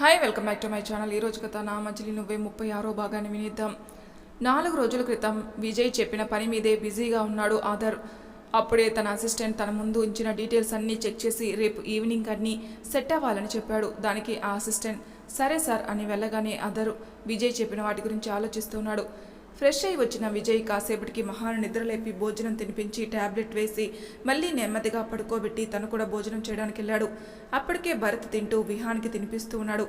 Hi welcome back to my channel ఈ రోజు కథ నా మజిలీ నువ్వే ముప్పై ఆరో భాగాన్ని వినిద్దాం. నాలుగు రోజుల క్రితం విజయ్ చెప్పిన పని మీదే బిజీగా ఉన్నాడు ఆధార్ అప్పుడే తన అసిస్టెంట్ తన ముందు ఉంచిన డీటెయిల్స్ అన్నీ చెక్ చేసి రేపు ఈవినింగ్ అన్నీ సెట్ అవ్వాలని చెప్పాడు. దానికి ఆ అసిస్టెంట్ సరే సార్ అని వెళ్ళగానే అదరు విజయ్ చెప్పిన వాటి గురించి ఆలోచిస్తున్నాడు ఫ్రెష్ అయి వచ్చిన విజయ్ కాసేపటికి మహాను నిద్రలేపి భోజనం తినిపించి టాబ్లెట్ వేసి మళ్ళీ నెమ్మదిగా పడుకోబెట్టి తను కూడా భోజనం చేయడానికి వెళ్ళాడు. అప్పటికే భరత్ తింటూ విహాన్కి తినిపిస్తూ ఉన్నాడు.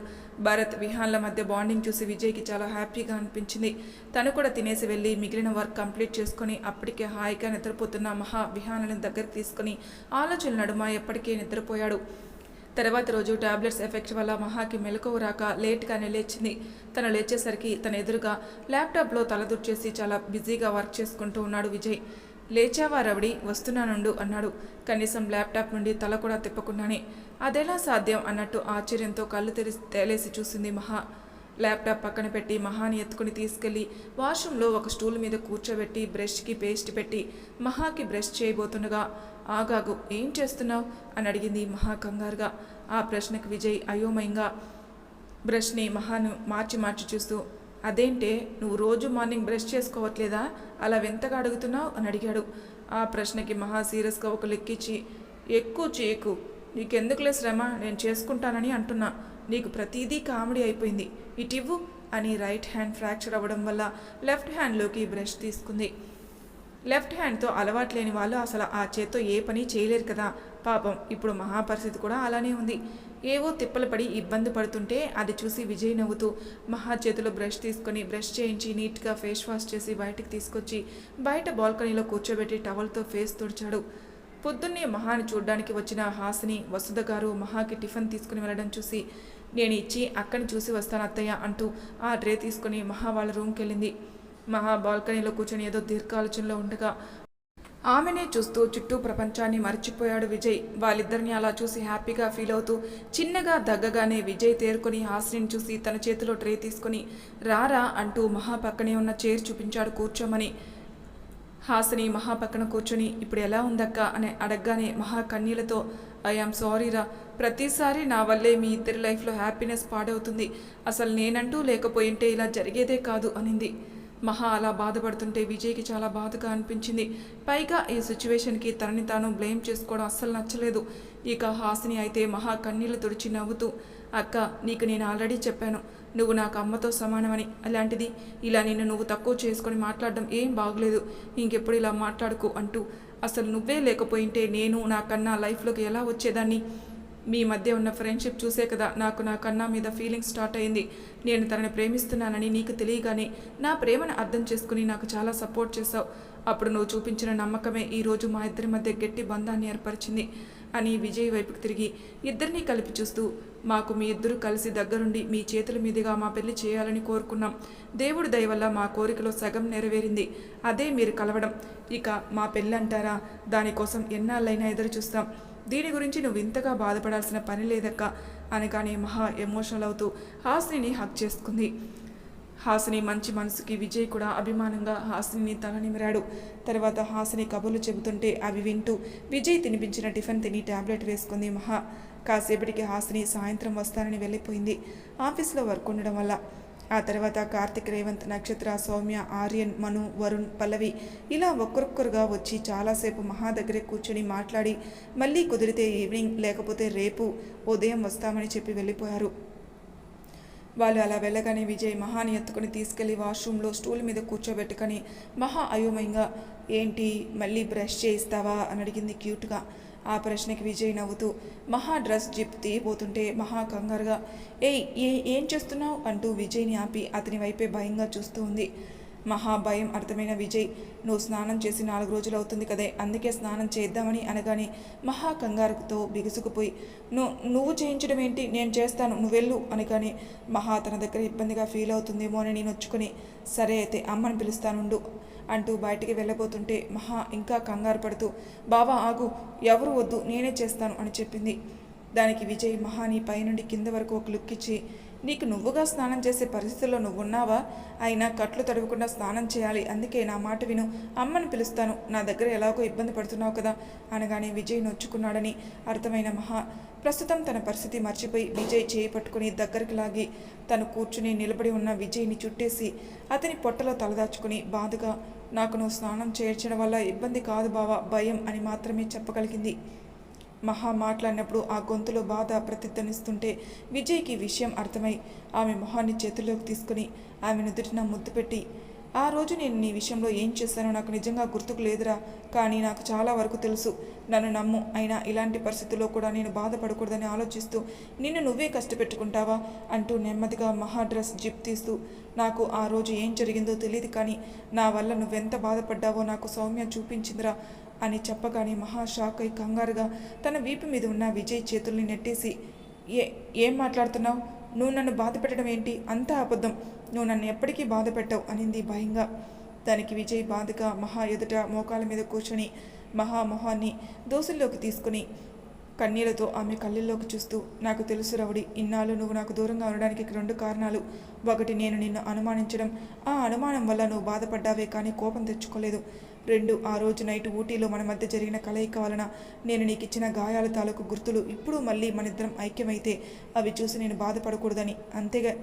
భరత్ విహాన్ల మధ్య బాండింగ్ చూసి విజయ్కి చాలా హ్యాపీగా అనిపించింది. తను కూడా తినేసి వెళ్ళి మిగిలిన వర్క్ కంప్లీట్ చేసుకుని అప్పటికే హాయిగా నిద్రపోతున్న మహా విహాన్లను దగ్గరికి తీసుకొని ఆలోచనలు నడుమ ఎప్పటికే నిద్రపోయాడు. తర్వాత రోజు టాబ్లెట్స్ ఎఫెక్ట్ వల్ల మహాకి మెలకువ రాక లేట్గానే లేచింది. తను లేచేసరికి తన ఎదురుగా ల్యాప్టాప్లో తలదుర్చేసి చాలా బిజీగా వర్క్ చేసుకుంటూ ఉన్నాడు విజయ్. లేచావా రవిడి? వస్తున్నానుండు అన్నాడు. కనీసం ల్యాప్టాప్ నుండి తల కూడా తిప్పకుండానే. అదెలా సాధ్యం అన్నట్టు ఆశ్చర్యంతో కళ్ళు తెరిసి తేలేసి చూసింది మహా. ల్యాప్టాప్ పక్కన పెట్టి మహాని ఎత్తుకుని తీసుకెళ్ళి వాష్రూమ్లో ఒక స్టూల్ మీద కూర్చోబెట్టి బ్రష్కి పేస్ట్ పెట్టి మహాకి బ్రష్ చేయబోతుండగా ఆగాగు ఏం చేస్తున్నావు? అని అడిగింది మహా కంగారుగా. ఆ ప్రశ్నకు విజయ్ అయోమయంగా బ్రష్ని మహాను మార్చి మార్చి చూస్తూ అదేంటే నువ్వు రోజు మార్నింగ్ బ్రష్ చేసుకోవట్లేదా? అలా వింతగా అడుగుతున్నావు? అని అడిగాడు. ఆ ప్రశ్నకి మహా సీరియస్గా ఒక లెక్కిచ్చి ఎక్కువ చేయకు. నీకెందుకులే శ్రమ? నేను చేసుకుంటానని అంటున్నా. నీకు ప్రతిదీ కామెడీ అయిపోయింది. ఇటివ్వు అని రైట్ హ్యాండ్ ఫ్రాక్చర్ అవ్వడం వల్ల లెఫ్ట్ హ్యాండ్లోకి బ్రష్ తీసుకుంది. లెఫ్ట్ హ్యాండ్తో అలవాటు లేని వాళ్ళు అసలు ఆ చేత్తో ఏ పని చేయలేరు కదా. పాపం ఇప్పుడు మహాపరిస్థితి కూడా అలానే ఉంది. ఏవో తిప్పలు పడి ఇబ్బంది పడుతుంటే అది చూసి విజయ్ నవ్వుతూ మహా చేతిలో బ్రష్ తీసుకొని బ్రష్ చేయించి నీట్గా ఫేస్ వాష్ చేసి బయటకు తీసుకొచ్చి బయట బాల్కనీలో కూర్చోబెట్టి టవల్తో ఫేస్ తుడిచాడు. పొద్దున్నే మహాని చూడ్డానికి వచ్చిన హాసిని వసుధ గారు మహాకి టిఫిన్ తీసుకుని వెళ్ళడం చూసి నేను ఇచ్చి అక్కని చూసి వస్తాను అత్తయ్య అంటూ ఆ ట్రే తీసుకుని మహా వాళ్ళ రూమ్కి వెళ్ళింది. మహా బాల్కనీలో కూర్చొని ఏదో దీర్ఘాలోచనలో ఉండగా ఆమెనే చూస్తూ చుట్టూ ప్రపంచాన్ని మర్చిపోయాడు విజయ్. వాళ్ళిద్దరిని అలా చూసి హ్యాపీగా ఫీల్ అవుతూ చిన్నగా దగ్గగానే విజయ్ తేరుకొని హాసిని చూసి తన చేతిలో ట్రే తీసుకొని రారా అంటూ మహా పక్కనే ఉన్న చైర్ చూపించాడు కూర్చోమని. హాసిని మహా పక్కన కూర్చుని ఇప్పుడు ఎలా ఉందక్క? అని అడగగానే మహా కన్నీళ్ళతో ఐఆమ్ సారీరా ప్రతిసారి నా వల్లే మీ ఇద్దరి లైఫ్లో హ్యాపీనెస్ పాడవుతుంది. అసలు నేనంటూ లేకపోయింటే ఇలా జరిగేదే కాదు అనింది. మహా అలా బాధపడుతుంటే విజయ్కి చాలా బాధగా అనిపించింది. పైగా ఈ సిచ్యువేషన్కి తనని తాను బ్లేమ్ చేసుకోవడం అస్సలు నచ్చలేదు. ఇక హాసిని అయితే మహా కన్నీళ్ళు తుడిచి నవ్వుతూ అక్క నీకు నేను ఆల్రెడీ చెప్పాను. నువ్వు నాకు అమ్మతో సమానమని. అలాంటిది ఇలా నిన్ను నువ్వు తక్కువ చేసుకొని మాట్లాడడం ఏం బాగలేదు. ఇంకెప్పుడు ఇలా మాట్లాడుకో అంటూ అసలు నువ్వే లేకపోయింటే నేను నా కన్నా లైఫ్లోకి ఎలా వచ్చేదాన్ని? మీ మధ్య ఉన్న ఫ్రెండ్షిప్ చూసే కదా నాకు నా కన్నా మీద ఫీలింగ్ స్టార్ట్ అయింది. నేను తనని ప్రేమిస్తున్నానని నీకు తెలియగానే నా ప్రేమను అర్థం చేసుకుని నాకు చాలా సపోర్ట్ చేశావు. అప్పుడు నువ్వు చూపించిన నమ్మకమే ఈరోజు మా ఇద్దరి మధ్య గట్టి బంధాన్ని ఏర్పరిచింది అని విజయ్ వైపుకి తిరిగి ఇద్దరినీ కలిపి చూస్తూ మాకు మీ ఇద్దరు కలిసి దగ్గరుండి మీ చేతుల మీదుగా మా పెళ్ళి చేయాలని కోరుకున్నాం. దేవుడి దయవల్ల మా కోరికలో సగం నెరవేరింది. అదే మీరు కలవడం. ఇక మా పెళ్ళి అంటారా దానికోసం ఎన్నాళ్ళైనా ఎదురు చూస్తాం. దీని గురించి నువ్వు ఇంతగా బాధపడాల్సిన పని లేదక్క అనగానే మహా ఎమోషనల్ అవుతూ హాసిని హక్ చేసుకుంది. హాసిని మంచి మనసుకి విజయ్ కూడా అభిమానంగా హాసిని తల నిమిరాడు తర్వాత హాసిని కబుర్లు చెబుతుంటే అవి వింటూ విజయ్ తినిపించిన టిఫిన్ తిని టాబ్లెట్ వేసుకుంది మహా. కాసేపటికి హాసిని సాయంత్రం వస్తానని వెళ్ళిపోయింది. ఆఫీస్లో వర్క్ ఉండడం వల్ల ఆ తర్వాత కార్తిక్ రేవంత్ నక్షత్ర సౌమ్య ఆర్యన్ మను వరుణ్ పల్లవి ఇలా ఒక్కొక్కరుగా వచ్చి చాలాసేపు మహా దగ్గరే కూర్చొని మాట్లాడి మళ్ళీ కుదిరితే ఈవినింగ్ లేకపోతే రేపు ఉదయం వస్తామని చెప్పి వెళ్ళిపోయారు. వాళ్ళు అలా వెళ్ళగానే విజయ్ మహాని ఎత్తుకుని తీసుకెళ్ళి వాష్రూమ్లో స్టూల్ మీద కూర్చోబెట్టుకొని మహా అయోమయంగా ఏంటి మళ్ళీ బ్రష్ చేయిస్తావా? అని అడిగింది క్యూట్గా. ఆ ప్రశ్నకి విజయ్ నవ్వుతూ మహా డ్రెస్ జిప్ తీయబోతుంటే మహా కంగారుగా ఏయ్ ఏ ఏం చేస్తున్నావు? అంటూ విజయ్ని ఆపి అతని వైపే భయంగా చూస్తూ ఉంది. మహా భయం అర్థమైన విజయ్ నువ్వు స్నానం చేసి నాలుగు రోజులు అవుతుంది కదే అందుకే స్నానం చేద్దామని అనగానే మహా కంగారుతో బిగుసుకుపోయి నువ్వు నువ్వు చేయించడం ఏంటి? నేను చేస్తాను నువ్వు వెళ్ళు అనగానే మహా తన దగ్గర ఇబ్బందిగా ఫీల్ అవుతుందేమో అని నేను వచ్చుకొని సరే అయితే అమ్మని పిలుస్తానుండు. అంటూ బయటికి వెళ్ళబోతుంటే మహా ఇంకా కంగారు పడుతూ బావా ఆగు. ఎవరు వద్దు. నేనే చేస్తాను అని చెప్పింది. దానికి విజయ్ మహాని పైనుండి కింద వరకు ఒక లుక్ ఇచ్చి నీకు నువ్వుగా స్నానం చేసే పరిస్థితుల్లో నువ్వున్నావా? అయినా కట్లు తడవకుండా స్నానం చేయాలి. అందుకే నా మాట విను. అమ్మని పిలుస్తాను. నా దగ్గర ఎలాగో ఇబ్బంది పడుతున్నావు కదా అనగానే విజయ్ నొచ్చుకున్నాడని అర్థమైన మహా ప్రస్తుతం తన పరిస్థితి మర్చిపోయి విజయ్ చేయి పట్టుకుని దగ్గరికి లాగి తను కూర్చుని నిలబడి ఉన్న విజయ్ని చుట్టేసి అతని పొట్టలో తలదాచుకుని బాధగా నాకు నువ్వు స్నానం చేర్చడం వల్ల ఇబ్బంది కాదు బావా భయం అని మాత్రమే చెప్పగలిగింది. మహా మాట్లాడినప్పుడు ఆ గొంతులో బాధ ప్రతిధ్వనిస్తుంటే విజయ్కి విషయం అర్థమై ఆమె మొహాన్ని చేతుల్లోకి తీసుకుని ఆమె నుదుటిన ముద్దు పెట్టి ఆ రోజు నేను నీ విషయంలో ఏం చేశానో నాకు నిజంగా గుర్తుకు లేదురా కానీ నాకు చాలా వరకు తెలుసు. నన్ను నమ్ము అయినా ఇలాంటి పరిస్థితుల్లో కూడా నేను బాధపడకూడదని ఆలోచిస్తూ నిన్ను నువ్వే కష్టపెట్టుకుంటావా అంటూ నెమ్మదిగా మహా డ్రెస్ జిప్ తీస్తూ నాకు ఆ రోజు ఏం జరిగిందో తెలియదు కానీ నా వల్ల నువ్వెంత బాధపడ్డావో నాకు సౌమ్య చూపించిందిరా అని చెప్పగానే మహా షాక్ అయి కంగారుగా తన వీపు మీద ఉన్న విజయ్ చేతుల్ని నెట్టేసి ఏ ఏం మాట్లాడుతున్నావు? నువ్వు నన్ను బాధ పెట్టడం ఏంటి? అంతా అబద్ధం. నువ్వు నన్ను ఎప్పటికీ బాధ పెట్టవు అనింది భయంగా. దానికి విజయ్ బాధగా మహా ఎదుట మోకాల మీద కూర్చొని మహా మొహాన్ని దోసుల్లోకి తీసుకుని కన్నీళ్ళతో ఆమె కళ్ళల్లోకి చూస్తూ నాకు తెలుసు రవుడి ఇన్నాళ్ళు నువ్వు నాకు దూరంగా ఉండడానికి రెండు కారణాలు. ఒకటి నేను నిన్ను అనుమానించడం. ఆ అనుమానం వల్ల నువ్వు బాధపడ్డావే కానీ కోపం తెచ్చుకోలేదు. రెండు ఆ రోజు నైట్ ఊటీలో మన మధ్య జరిగిన కలయిక వలన నేను నీకు ఇచ్చిన గాయాల తాలూకు గుర్తులు ఇప్పుడు మళ్ళీ మనిద్దరం ఐక్యమైతే అవి చూసి నేను బాధపడకూడదని. అంతేగా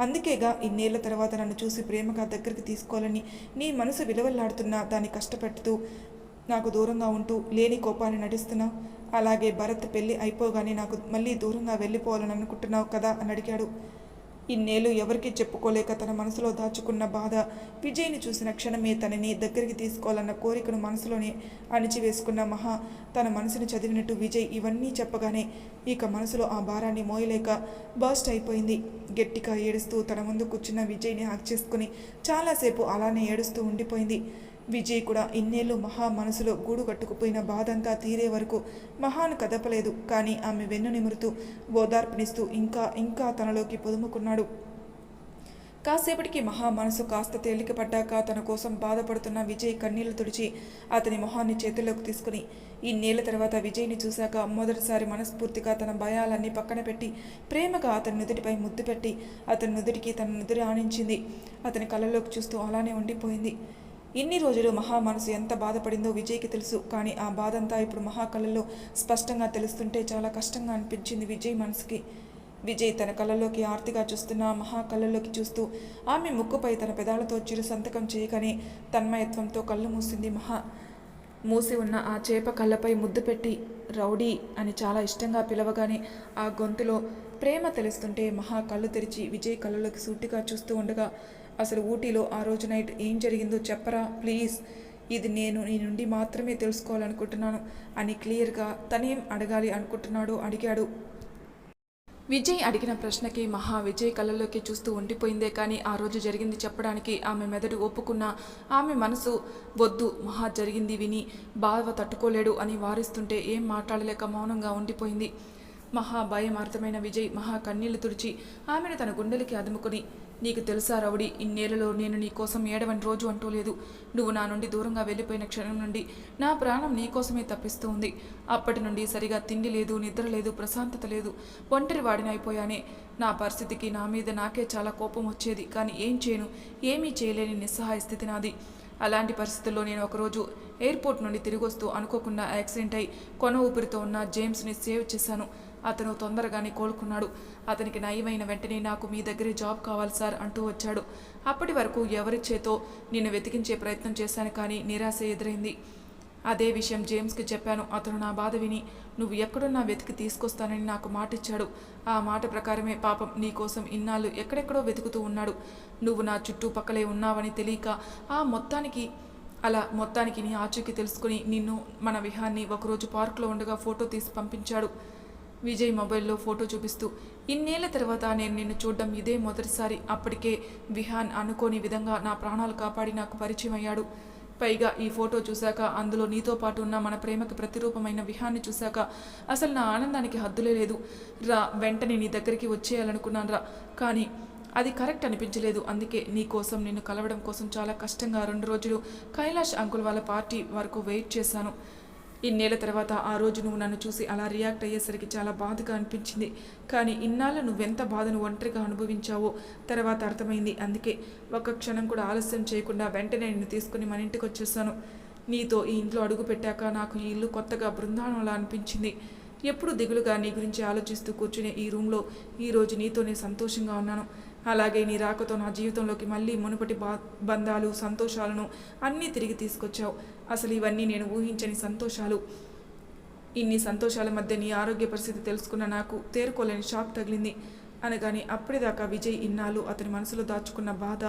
అందుకేగా ఇన్నేళ్ళ తర్వాత నన్ను చూసి ప్రేమగా దగ్గరికి తీసుకోవాలని నీ మనసు విలువలాడుతున్నా దాన్ని కష్టపెడుతూ నాకు దూరంగా ఉంటూ లేని కోపాన్ని నటిస్తున్నావు అలాగే భరత్ పెళ్ళి అయిపోగానే నాకు మళ్ళీ దూరంగా వెళ్ళిపోవాలని అనుకుంటున్నావు కదా అని అడిగాడు. ఇన్నేళ్ళు ఎవరికీ చెప్పుకోలేక తన మనసులో దాచుకున్న బాధ విజయ్ని చూసిన క్షణమే తనని దగ్గరికి తీసుకోవాలన్న కోరికను మనసులోనే అణిచివేసుకున్న మహా తన మనసుని చదివినట్టు విజయ్ ఇవన్నీ చెప్పగానే ఇక మనసులో ఆ భారాన్ని మోయలేక బస్ట్ అయిపోయింది. గట్టిగా ఏడుస్తూ తన ముందు కూర్చున్న విజయ్ని హాక్ చేసుకుని చాలాసేపు అలానే ఏడుస్తూ ఉండిపోయింది. విజయ్ కూడా ఇన్నేళ్ళు మహా మనసులో గూడు కట్టుకుపోయిన బాధంతా తీరే వరకు మహాను కదపలేదు. కానీ ఆమె వెన్ను నిమురుతూ ఓదార్పునిస్తూ ఇంకా ఇంకా తనలోకి పొదుముకున్నాడు. కాసేపటికి మహా మనసు కాస్త తేలికపడ్డాక తన కోసం బాధపడుతున్న విజయ్ కన్నీళ్ళు తుడిచి అతని మొహాన్ని చేతుల్లోకి తీసుకుని ఈ నేల తర్వాత విజయ్ని చూశాక మొదటిసారి మనస్ఫూర్తిగా తన భయాలన్నీ పక్కన పెట్టి ప్రేమగా అతని నుదుటిపై ముద్దు పెట్టి అతని నుదుటికి తన నుదురు ఆనించింది. అతని కళ్ళలోకి చూస్తూ అలానే ఉండిపోయింది. ఇన్ని రోజులు మహా మనసు ఎంత బాధపడిందో విజయ్కి తెలుసు. కానీ ఆ బాధంతా ఇప్పుడు మహా కళ్ళల్లో స్పష్టంగా తెలుస్తుంటే చాలా కష్టంగా అనిపించింది విజయ్ మనసుకి. విజయ్ తన కళ్ళలోకి ఆర్తిగా చూస్తున్న మహా కళ్ళలోకి చూస్తూ ఆమె ముక్కుపై తన పెదాలతో చిరు సంతకం చేయగానే తన్మయత్వంతో కళ్ళు మూసింది మహా. మూసి ఉన్న ఆ చేప కళ్ళపై ముద్దు పెట్టి రౌడీ అని చాలా ఇష్టంగా పిలవగానే ఆ గొంతులో ప్రేమ తెలుస్తుంటే మహా కళ్ళు తెరిచి విజయ్ కళ్ళలోకి సూటిగా చూస్తూ ఉండగా అసలు ఊటీలో ఆ రోజు నైట్ ఏం జరిగిందో చెప్పరా? ప్లీజ్. ఇది నేను నీ నుండి మాత్రమే తెలుసుకోవాలనుకుంటున్నాను అని క్లియర్గా తనేం అడగాలి అనుకుంటున్నాడో అడిగాడు. విజయ్ అడిగిన ప్రశ్నకి మహా విజయ్ కళ్ళలోకి చూస్తూ ఉండిపోయిందే కానీ ఆ రోజు జరిగింది చెప్పడానికి ఆమె మెదడు ఒప్పుకున్న ఆమె మనసు వద్దు మహా జరిగింది విని బాధ తట్టుకోలేడు అని వారిస్తుంటే ఏం మాట్లాడలేక మౌనంగా ఉండిపోయింది. మహా భయం అర్థమైన విజయ్ మహా కన్నీళ్ళు తుడిచి ఆమెను తన గుండెలకి అదుముకుని నీకు తెలుసా రౌడీ ఇన్నేళ్ళలో నేను నీకోసం ఏడవని రోజు అంటూ లేదు. నువ్వు నా నుండి దూరంగా వెళ్ళిపోయిన క్షణం నుండి నా ప్రాణం నీకోసమే తప్పిస్తూ ఉంది. అప్పటి నుండి సరిగా తిండి లేదు నిద్ర లేదు ప్రశాంతత లేదు. ఒంటరి వాడినైపోయానే నా పరిస్థితికి నా మీద నాకే చాలా కోపం వచ్చేది. కానీ ఏం చేయను? ఏమీ చేయలేని నిస్సహాయ స్థితి నాది. అలాంటి పరిస్థితుల్లో నేను ఒకరోజు ఎయిర్పోర్ట్ నుండి తిరిగి వస్తూ అనుకోకుండా యాక్సిడెంట్ అయి కొన ఊపిరితో ఉన్న జేమ్స్ని సేవ్ చేశాను. అతను తొందరగానే కోలుకున్నాడు. అతనికి నయమైన వెంటనే నాకు మీ దగ్గరే జాబ్ కావాలి సార్ అంటూ వచ్చాడు. అప్పటి వరకు ఎవరి చేతో నిన్ను వెతికించే ప్రయత్నం చేశాను కానీ నిరాశ ఎదురైంది. అదే విషయం జేమ్స్కి చెప్పాను. అతను నా బాధ విని నువ్వు ఎక్కడున్నా వెతికి తీసుకొస్తానని నాకు మాట ఇచ్చాడు ఆ మాట ప్రకారమే పాపం నీ కోసం ఇన్నాళ్ళు ఎక్కడెక్కడో వెతుకుతూ ఉన్నాడు. నువ్వు నా చుట్టుపక్కలే ఉన్నావని తెలియక ఆ మొత్తానికి అలా మొత్తానికి నీ ఆచూకీ తెలుసుకుని నిన్ను మన విహాన్ని ఒకరోజు పార్కులో ఉండగా ఫోటో తీసి పంపించాడు. విజయ్ మొబైల్లో ఫోటో చూపిస్తూ ఇన్నేళ్ళ తర్వాత నేను నిన్ను చూడడం ఇదే మొదటిసారి. అప్పటికే విహాన్ అనుకోని విధంగా నా ప్రాణాలు కాపాడి నాకు పరిచయం అయ్యాడు. పైగా ఈ ఫోటో చూశాక అందులో నీతో పాటు ఉన్న మన ప్రేమకు ప్రతిరూపమైన విహాన్ని చూశాక అసలు నా ఆనందానికి హద్దులే లేదు. రా వెంటనే నీ దగ్గరికి వచ్చేయాలనుకున్నాను రా. కానీ అది కరెక్ట్ అనిపించలేదు. అందుకే నీ కోసం నిన్ను కలవడం కోసం చాలా కష్టంగా రెండు రోజులు కైలాష్ అంకుల్ వాళ్ళ పార్టీ వరకు వెయిట్ చేశాను. ఇన్నేళ్ళ తర్వాత ఆ రోజు నువ్వు నన్ను చూసి అలా రియాక్ట్ అయ్యేసరికి చాలా బాధగా అనిపించింది. కానీ ఇన్నాళ్ళు నువ్వెంత బాధను ఒంటరిగా అనుభవించావో తర్వాత అర్థమైంది. అందుకే ఒక్క క్షణం కూడా ఆలస్యం చేయకుండా వెంటనే నిన్ను తీసుకుని మన ఇంటికి వచ్చేసాను. నీతో ఈ ఇంట్లో అడుగు పెట్టాక నాకు ఈ ఇల్లు కొత్తగా బృందావనంలా అనిపించింది. ఎప్పుడు దిగులుగా నీ గురించి ఆలోచిస్తూ కూర్చునే ఈ రూమ్లో ఈరోజు నీతోనే సంతోషంగా ఉన్నాను. అలాగే నీ రాకతో నా జీవితంలోకి మళ్ళీ మునుపటి బా బంధాలు సంతోషాలను అన్నీ తిరిగి తీసుకొచ్చావు. అసలు ఇవన్నీ నేను ఊహించని సంతోషాలు. ఇన్ని సంతోషాల మధ్య నీ ఆరోగ్య పరిస్థితి తెలుసుకున్న నాకు తేరుకోలేని షాక్ తగిలింది. అనగానే అప్పటిదాకా విజయ్ ఇన్నాళ్ళు అతని మనసులో దాచుకున్న బాధ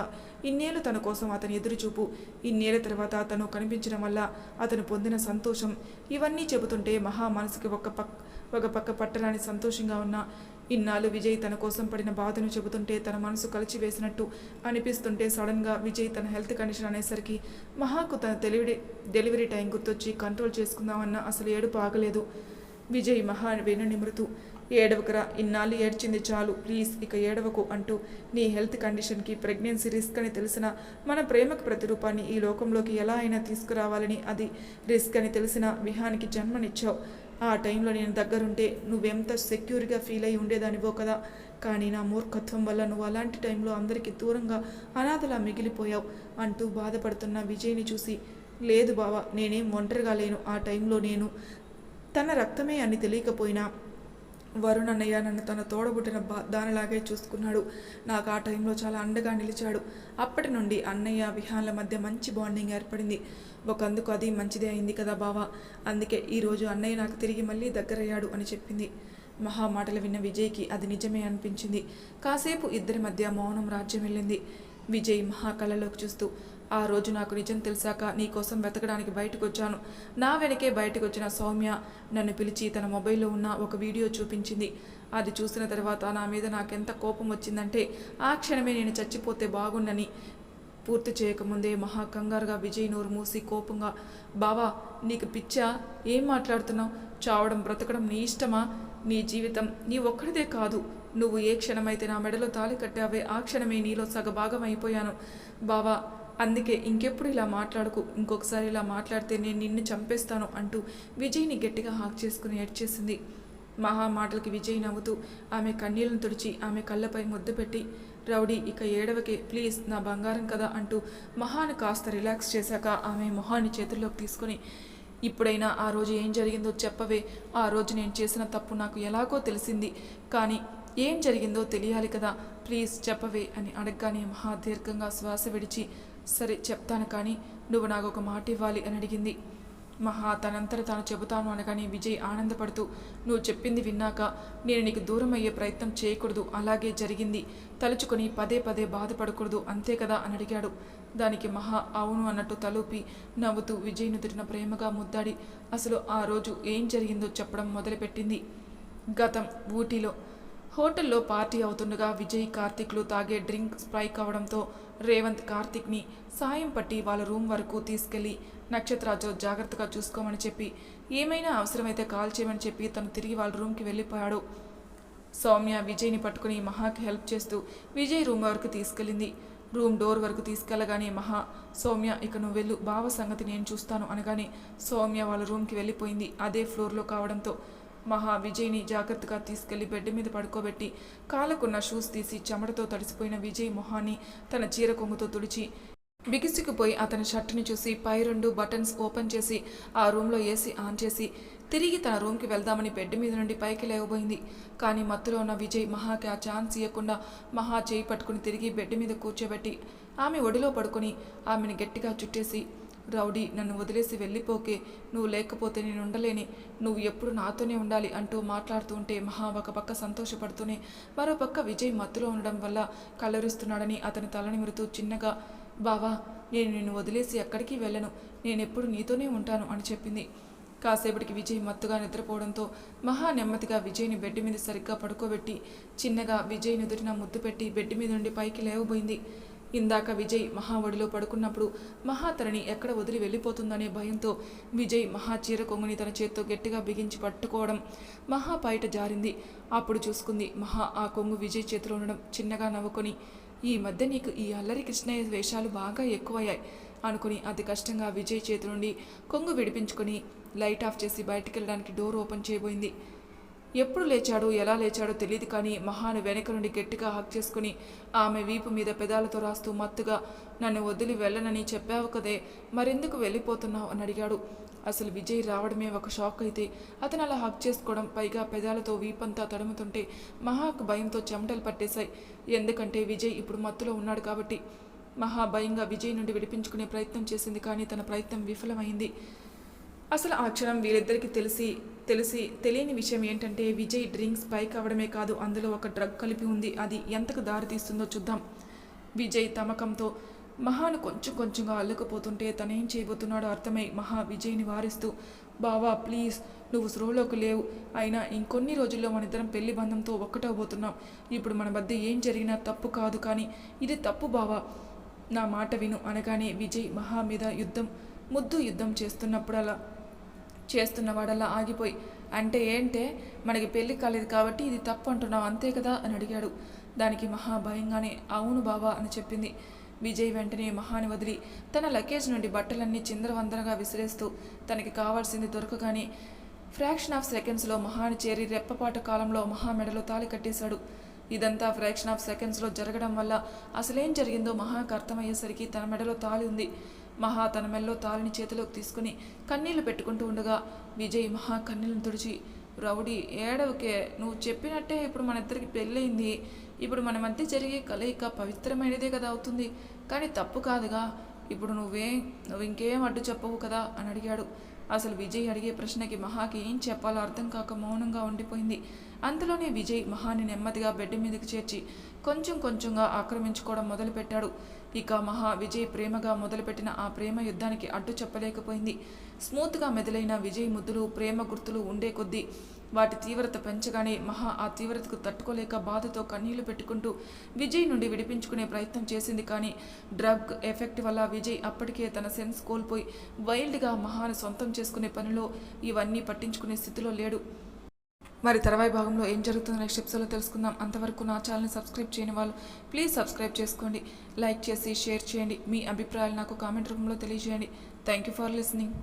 ఇన్నేళ్ళు తన కోసం అతని ఎదురుచూపు ఇన్నేళ్ళ తర్వాత అతను కనిపించడం వల్ల అతను పొందిన సంతోషం. ఇవన్నీ చెబుతుంటే మహా మనసుకి ఒక పక్ ఒక పక్క పట్టరాని సంతోషంగా ఉన్న ఇన్నాళ్ళు విజయ్ తన కోసం పడిన బాధను చెబుతుంటే తన మనసు కలిచివేసినట్టు అనిపిస్తుంటే సడన్గా విజయ్ తన హెల్త్ కండిషన్ అనేసరికి మహాకు తన డెలివరీ డెలివరీ టైం గుర్తొచ్చి కంట్రోల్ చేసుకుందామన్న అసలు ఏడుపు ఆగలేదు. విజయ్ మహా వెను నిమృతు ఏడవకరా ఇన్నాళ్ళు ఏడ్చింది చాలు ప్లీజ్ ఇక ఏడవకు అంటూ నీ హెల్త్ కండిషన్కి ప్రెగ్నెన్సీ రిస్క్ అని తెలిసిన మన ప్రేమకు ప్రతిరూపాన్ని ఈ లోకంలోకి ఎలా అయినా తీసుకురావాలని అది రిస్క్ అని తెలిసిన విహానికి జన్మనిచ్చావు. ఆ టైంలో నేను దగ్గరుంటే నువ్వెంత సెక్యూర్గా ఫీల్ అయి ఉండేదానివో కదా. కానీ నా మూర్ఖత్వం వల్ల నువ్వు అలాంటి టైంలో అందరికీ దూరంగా అనాథలా మిగిలిపోయావు అంటూ బాధపడుతున్న విజయ్ని చూసి లేదు బావా నేనేం ఒంటరిగా లేను. ఆ టైంలో నేను తన రక్తమే అని తెలియకపోయినా వరుణ్ అన్నయ్య నన్ను తన తోడబుట్టిన బా దానిలాగే చూసుకున్నాడు. నాకు ఆ టైంలో చాలా అండగా నిలిచాడు. అప్పటి నుండి అన్నయ్య విహాన్ల మధ్య మంచి బాండింగ్ ఏర్పడింది. ఒకందుకు అది మంచిదే అయింది కదా బావా? అందుకే ఈరోజు అన్నయ్య నాకు తిరిగి మళ్ళీ దగ్గరయ్యాడు అని చెప్పింది. మహా మాటలు విన్న విజయ్కి అది నిజమే అనిపించింది. కాసేపు ఇద్దరి మధ్య మౌనం రాజ్యం వెళ్ళింది. విజయ్ మహా కళ్ళలోకి చూస్తూ ఆ రోజు నాకు నిజం తెలిసాక నీ కోసం వెతకడానికి బయటకు వచ్చాను నా వెనకే బయటకు వచ్చిన సౌమ్య నన్ను పిలిచి తన మొబైల్లో ఉన్న ఒక వీడియో చూపించింది. అది చూసిన తర్వాత నా మీద నాకెంత కోపం వచ్చిందంటే ఆ క్షణమే నేను చచ్చిపోతే బాగుండని పూర్తి చేయకముందే మహా కంగారుగా విజయ్ నోరు మూసి కోపంగా బావా నీకు పిచ్చా? ఏం మాట్లాడుతున్నావు? చావడం బ్రతకడం నీ ఇష్టమా? నీ జీవితం నీ ఒక్కడిదే కాదు. నువ్వు ఏ క్షణమైతే నా మెడలో తాళి కట్టావే ఆ క్షణమే నీలో సగభాగం అయిపోయాను. బావా అందుకే ఇంకెప్పుడు ఇలా మాట్లాడకు. ఇంకొకసారి ఇలా మాట్లాడితే నేను నిన్ను చంపేస్తాను అంటూ విజయ్ని గట్టిగా హాక్ చేసుకుని ఏడ్చేసింది. మహా మాటలకి విజయ్ నవ్వుతూ ఆమె కన్నీళ్ళను తుడిచి ఆమె కళ్ళపై ముద్దు పెట్టి రౌడీ ఇక ఏడవకే. ప్లీజ్ నా బంగారం కదా అంటూ మహాను కాస్త రిలాక్స్ చేశాక ఆమె మొహాన్ని చేతుల్లోకి తీసుకొని ఇప్పుడైనా ఆ రోజు ఏం జరిగిందో చెప్పవే. ఆ రోజు నేను చేసిన తప్పు నాకు ఎలాగో తెలిసింది. కానీ ఏం జరిగిందో తెలియాలి కదా. ప్లీజ్ చెప్పవే అని అడగగానే మహా దీర్ఘంగా శ్వాస విడిచి సరే చెప్తాను కానీ నువ్వు నాకు ఒక మాట ఇవ్వాలి అని అడిగింది. మహా తనంతట తాను చెబుతాను అనగానే విజయ్ ఆనందపడుతూ నువ్వు చెప్పింది విన్నాక నేను నీకు దూరం అయ్యే ప్రయత్నం చేయకూడదు అలాగే జరిగింది. తలుచుకొని పదే పదే బాధపడకూడదు అంతే కదా? అని అడిగాడు. దానికి మహా అవును అన్నట్టు తలూపి నవ్వుతూ విజయ్ నుదుటిన ప్రేమగా ముద్దాడి అసలు ఆ రోజు ఏం జరిగిందో చెప్పడం మొదలుపెట్టింది. గతం ఊటీలో హోటల్లో పార్టీ అవుతుండగా విజయ్ కార్తిక్లు తాగే డ్రింక్ స్ప్రైక్ అవడంతో రేవంత్ కార్తిక్ని సాయం పట్టి వాళ్ళ రూమ్ వరకు తీసుకెళ్ళి నక్షత్రాజు జాగ్రత్తగా చూసుకోమని చెప్పి ఏమైనా అవసరమైతే కాల్ చేయమని చెప్పి తను తిరిగి వాళ్ళ రూమ్కి వెళ్ళిపోయాడు. సౌమ్య విజయ్ని పట్టుకుని మహాకి హెల్ప్ చేస్తూ విజయ్ రూమ్ వరకు తీసుకెళ్ళింది. రూమ్ డోర్ వరకు తీసుకెళ్ళగానే మహా సౌమ్య ఇక నువ్వు వెళ్ళు బావ సంగతి నేను చూస్తాను అనగానే సౌమ్య వాళ్ళ రూమ్కి వెళ్ళిపోయింది. అదే ఫ్లోర్లో కావడంతో మహా విజయ్ని జాగ్రత్తగా తీసుకెళ్ళి బెడ్ మీద పడుకోబెట్టి కాలకున్న షూస్ తీసి చెమటతో తడిసిపోయిన విజయ్ మొహాన్ని తన చీర కొంగుతో తుడిచి బిగిసికుపోయి అతని షర్టుని చూసి పై రెండు బటన్స్ ఓపెన్ చేసి ఆ రూమ్లో ఏసీ ఆన్ చేసి తిరిగి తన రూమ్కి వెళ్దామని బెడ్ మీద నుండి పైకి లేవబోయింది. కానీ మత్తులో ఉన్న విజయ్ మహాకి ఆ ఛాన్స్ ఇవ్వకుండా మహా చేయి పట్టుకుని తిరిగి బెడ్ మీద కూర్చోబెట్టి ఆమె ఒడిలో పడుకొని ఆమెను గట్టిగా చుట్టేసి రౌడీ నన్ను వదిలేసి వెళ్ళిపోకే. నువ్వు లేకపోతే నేను ఉండలేని. నువ్వు ఎప్పుడు నాతోనే ఉండాలి అంటూ మాట్లాడుతూ ఉంటే మహా ఒక పక్క సంతోషపడుతూనే మరో పక్క విజయ్ మత్తులో ఉండడం వల్ల కలరిస్తున్నాడని అతని తలని మృతూ చిన్నగా బావా నేను నిన్ను వదిలేసి ఎక్కడికి వెళ్ళను. నేను ఎప్పుడు నీతోనే ఉంటాను అని చెప్పింది. కాసేపటికి విజయ్ మత్తుగా నిద్రపోవడంతో మహా నెమ్మదిగా విజయ్ని బెడ్ మీద సరిగ్గా పడుకోబెట్టి చిన్నగా విజయ్ నుదుటిన ముద్దు పెట్టి బెడ్ మీద నుండి పైకి లేవబోయింది. ఇందాక విజయ్ మహావడిలో పడుకున్నప్పుడు మహాతరణి ఎక్కడ వదిలి వెళ్ళిపోతుందనే భయంతో విజయ్ మహా చీర కొంగుని తన చేత్తో గట్టిగా బిగించి పట్టుకోవడం మహా పైట జారింది. అప్పుడు చూసుకుంది మహా ఆ కొంగు విజయ్ చేతిలో ఉండడం చిన్నగా నవ్వుకొని ఈ మధ్య నీకు ఈ అల్లరి కృష్ణయ్య వేషాలు బాగా ఎక్కువయ్యాయి అనుకుని అతి కష్టంగా విజయ్ చేతి నుండి కొంగు విడిపించుకొని లైట్ ఆఫ్ చేసి బయటికి వెళ్ళడానికి డోర్ ఓపెన్ చేయబోయింది. ఎప్పుడు లేచాడో ఎలా లేచాడో తెలియదు కానీ మహాను వెనక నుండి గట్టిగా హక్ చేసుకుని ఆమె వీపు మీద పెదాలతో రాస్తూ మత్తుగా నన్ను వదిలి వెళ్ళనని చెప్పావు కదే మరెందుకు వెళ్ళిపోతున్నావు? అని అడిగాడు. అసలు విజయ్ రావడమే ఒక షాక్ అయితే అతను అలా హక్ చేసుకోవడం పైగా పెదాలతో వీపంతా తడుముతుంటే మహాకు భయంతో చెమటలు పట్టేశాయి. ఎందుకంటే విజయ్ ఇప్పుడు మత్తులో ఉన్నాడు కాబట్టి. మహా భయంగా విజయ్ నుండి విడిపించుకునే ప్రయత్నం చేసింది కానీ తన ప్రయత్నం విఫలమైంది. అసలు ఆ క్షణం వీరిద్దరికి తెలిసి తెలిసి తెలియని విషయం ఏంటంటే విజయ్ డ్రింక్స్ పైక్ అవ్వడమే కాదు అందులో ఒక డ్రగ్ కలిపి ఉంది. అది ఎంతకు దారితీస్తుందో చూద్దాం. విజయ్ తమకంతో మహాను కొంచెం కొంచెంగా అల్లుకుపోతుంటే తనేం చేయబోతున్నాడో అర్థమై మహా విజయ్ని వారిస్తూ బావా ప్లీజ్ నువ్వు స్రోలోకి లేవు. అయినా ఇంకొన్ని రోజుల్లో మన ఇద్దరం పెళ్ళి బంధంతో ఒక్కటవబోతున్నాం ఇప్పుడు మన మధ్య ఏం జరిగినా తప్పు కాదు కానీ ఇది తప్పు బావా. నా మాట విను. అనగానే విజయ్ మహా మీద యుద్ధం ముద్దు యుద్ధం చేస్తున్నప్పుడలా చేస్తున్నవాడల్లా ఆగిపోయి అంటే ఏంటే? మనకి పెళ్ళి కాలేదు కాబట్టి ఇది తప్పు అంటున్నావు అంతే కదా? అని అడిగాడు. దానికి మహా భయంగానే అవును బావా అని చెప్పింది. విజయ్ వెంటనే మహాని వదిలి తన లగేజ్ నుండి బట్టలన్నీ చిందరవందరగా విసిరేస్తూ తనకి కావాల్సింది దొరకగానే ఫ్రాక్షన్ ఆఫ్ సెకండ్స్లో మహాని చేరి రెప్పపాటు కాలంలో మహా మెడలో తాళి కట్టేశాడు. ఇదంతా ఫ్రాక్షన్ ఆఫ్ సెకండ్స్లో జరగడం వల్ల అసలేం జరిగిందో మహాకు అర్థమయ్యేసరికి తన మెడలో తాళి ఉంది. మహా తన మెల్లో తాళిని చేతిలోకి తీసుకుని కన్నీళ్ళు పెట్టుకుంటూ ఉండగా విజయ్ మహా కన్నీళ్ళను తుడిచి రౌడీ ఏడవకే. నువ్వు చెప్పినట్టే ఇప్పుడు మన ఇద్దరికి పెళ్ళయింది. ఇప్పుడు మన మధ్య జరిగే కలయిక పవిత్రమైనదే కదా అవుతుంది. కానీ తప్పు కాదుగా. ఇప్పుడు నువ్వే నువ్వు ఇంకేం అడ్డు చెప్పవు కదా? అని అడిగాడు. అసలు విజయ్ అడిగే ప్రశ్నకి మహాకి ఏం చెప్పాలో అర్థం కాక మౌనంగా ఉండిపోయింది. అంతలోనే విజయ్ మహాని నెమ్మదిగా బెడ్ మీదకి చేర్చి కొంచెం కొంచెంగా ఆక్రమించుకోవడం మొదలుపెట్టాడు. ఇక మహా విజయ్ ప్రేమగా మొదలుపెట్టిన ఆ ప్రేమ యుద్ధానికి అడ్డు చెప్పలేకపోయింది. స్మూత్గా మెదలైన విజయ్ ముద్దులు ప్రేమ గుర్తులు ఉండే కొద్దీ వాటి తీవ్రత పెంచగానే మహా ఆ తీవ్రతకు తట్టుకోలేక బాధతో కన్నీళ్ళు పెట్టుకుంటూ విజయ్ నుండి విడిపించుకునే ప్రయత్నం చేసింది కానీ డ్రగ్ ఎఫెక్ట్ వల్ల విజయ్ అప్పటికే తన సెన్స్ కోల్పోయి వైల్డ్గా మహాను సొంతం చేసుకునే పనిలో ఇవన్నీ పట్టించుకునే స్థితిలో లేడు. మరి తర్వాయి భాగంలో ఏం జరుగుతుందో నెక్స్ట్ ఎపిసోడ్లో తెలుసుకుందాం. అంతవరకు నా ఛానల్ని సబ్స్క్రైబ్ చేయని వాళ్ళు ప్లీజ్ సబ్స్క్రైబ్ చేసుకోండి. లైక్ చేసి షేర్ చేయండి. మీ అభిప్రాయాలు నాకు కామెంట్ రూపంలో తెలియజేయండి. Thank you for listening